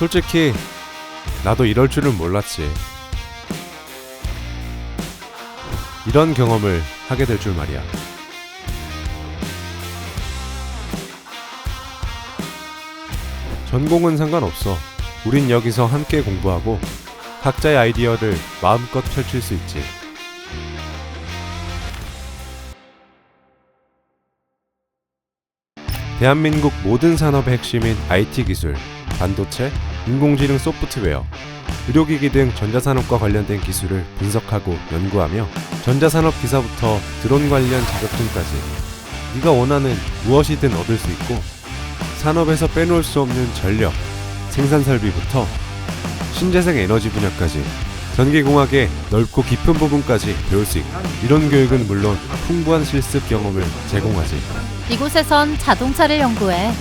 솔직히 나도 이럴 줄은 몰랐지. 이런 경험을 하게 될 줄 말이야. 전공은 상관없어. 우린 여기서 함께 공부하고 각자의 아이디어를 마음껏 펼칠 수 있지. 대한민국 모든 산업의 핵심인 IT 기술, 반도체, 인공지능 소프트웨어, 의료기기 등 전자산업과 관련된 기술을 분석하고 연구하며 전자산업 기사부터 드론 관련 자격증까지 네가 원하는 무엇이든 얻을 수 있고 산업에서 빼놓을 수 없는 전력, 생산 설비부터 신재생 에너지 분야까지 전기공학의 넓고 깊은 부분까지 배울 수 있고 이런 교육은 물론 풍부한 실습 경험을 제공하지. 이곳에선 자동차를 연구해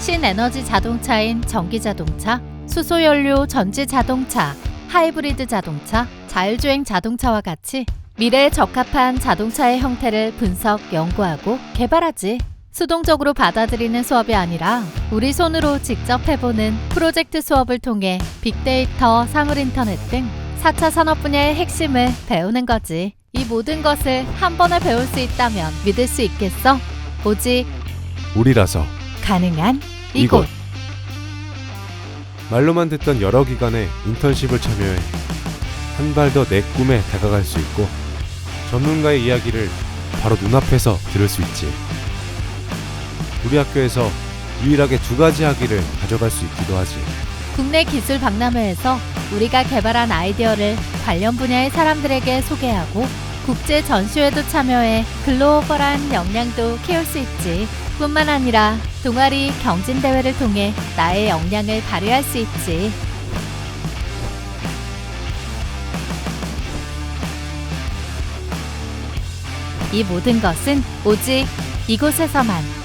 신에너지 자동차인 전기 자동차, 수소연료 전지 자동차, 하이브리드 자동차, 자율주행 자동차와 같이 미래에 적합한 자동차의 형태를 분석, 연구하고 개발하지. 수동적으로 받아들이는 수업이 아니라 우리 손으로 직접 해보는 프로젝트 수업을 통해 빅데이터, 사물 인터넷 등 4차 산업 분야의 핵심을 배우는 거지. 이 모든 것을 한 번에 배울 수 있다면 믿을 수 있겠어? 오직 우리라서 가능한 이곳. 이곳. 말로만 듣던 여러 기관에 인턴십을 참여해 한 발 더 내 꿈에 다가갈 수 있고 전문가의 이야기를 바로 눈앞에서 들을 수 있지. 우리 학교에서 유일하게 두 가지 학위를 가져갈 수 있기도 하지. 국내 기술 박람회에서 우리가 개발한 아이디어를 관련 분야의 사람들에게 소개하고 국제 전시회도 참여해 글로벌한 역량도 키울 수 있지. 뿐만 아니라 동아리 경진 대회를 통해 나의 역량을 발휘할 수 있지. 이 모든 것은 오직 이곳에서만